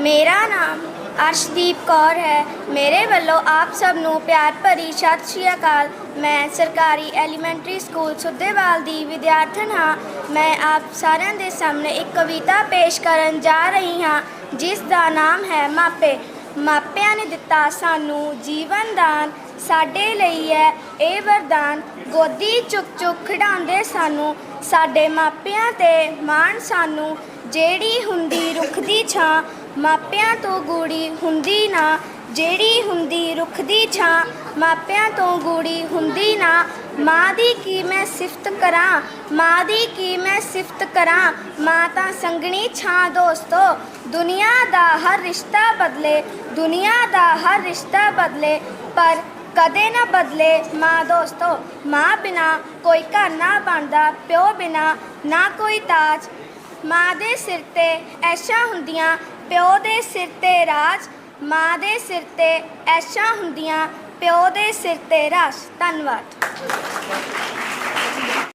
ਮੇਰਾ ਨਾਮ ਅਰਸ਼ਦੀਪ ਕੌਰ ਹੈ। ਮੇਰੇ ਵੱਲੋਂ ਆਪ ਸਭ ਨੂੰ ਪਿਆਰ ਭਰੀ ਸਤਿ ਸ਼੍ਰੀ ਅਕਾਲ। ਮੈਂ ਸਰਕਾਰੀ ਐਲੀਮੈਂਟਰੀ ਸਕੂਲ ਸੁੱਧੇਵਾਲ ਦੀ ਵਿਦਿਆਰਥਣ ਹਾਂ। ਮੈਂ ਆਪ ਸਾਰਿਆਂ ਦੇ ਸਾਹਮਣੇ ਇੱਕ ਕਵਿਤਾ ਪੇਸ਼ ਕਰਨ ਜਾ ਰਹੀ ਹਾਂ, ਜਿਸ ਦਾ ਨਾਮ ਹੈ ਮਾਪੇ। ਮਾਪਿਆਂ ਨੇ ਦਿੱਤਾ ਸਾਨੂੰ ਜੀਵਨ ਦਾਨ। ਸਾਡੇ ਲਈ ਹੈ ਇਹ ਵਰਦਾਨ। ਗੋਦੀ ਚੁੱਕ ਚੁੱਕ ਖਿਡਾਉਂਦੇ ਸਾਨੂੰ। ਸਾਡੇ ਮਾਪਿਆਂ ਤੇ ਮਾਣ ਸਾਨੂੰ। ਜਿਹੜੀ ਹੁੰਦੀ ਰੁੱਖ ਦੀ ਛਾਂ ਮਾਪਿਆਂ ਤੋਂ ਗੂੜੀ ਹੁੰਦੀ ਨਾ, ਜਿਹੜੀ ਹੁੰਦੀ ਰੁੱਖ ਦੀ ਛਾਂ, ਮਾਪਿਆਂ ਤੋਂ ਗੂੜੀ ਹੁੰਦੀ ਨਾ, ਮਾਂ ਦੀ ਕੀ ਮੈਂ ਸਿਫਤ ਕਰਾਂ, ਮਾਂ ਦੀ ਕੀ ਮੈਂ ਸਿਫਤ ਕਰਾਂ, ਮਾਂ ਤਾਂ ਸੰਗਣੀ ਛਾਂ ਦੋਸਤੋ, ਦੁਨੀਆ ਦਾ ਹਰ ਰਿਸ਼ਤਾ ਬਦਲੇ, ਦੁਨੀਆ ਦਾ ਹਰ ਰਿਸ਼ਤਾ ਬਦਲੇ, ਪਰ ਕਦੇ ਨਾ ਬਦਲੇ ਮਾਂ ਦੋਸਤੋ, ਮਾਂ ਬਿਨਾ ਕੋਈ ਘਰ ਨਾ ਬਣਦਾ, ਪਿਓ ਬਿਨਾ ਨਾ ਕੋਈ ਤਾਜ ਮਾਂ ਦੇ ਸਿਰ ਤੇ ਐਸ਼ਾਂ ਹੁੰਦੀਆਂ, ਪਿਓ ਦੇ ਸਿਰ ਤੇ ਰਾਜ, ਮਾਂ ਦੇ ਸਿਰ ਤੇ ਐਸ਼ਾਂ ਹੁੰਦੀਆਂ, ਪਿਓ ਦੇ ਸਿਰ ਤੇ ਰਾਜ। ਧੰਨਵਾਦ।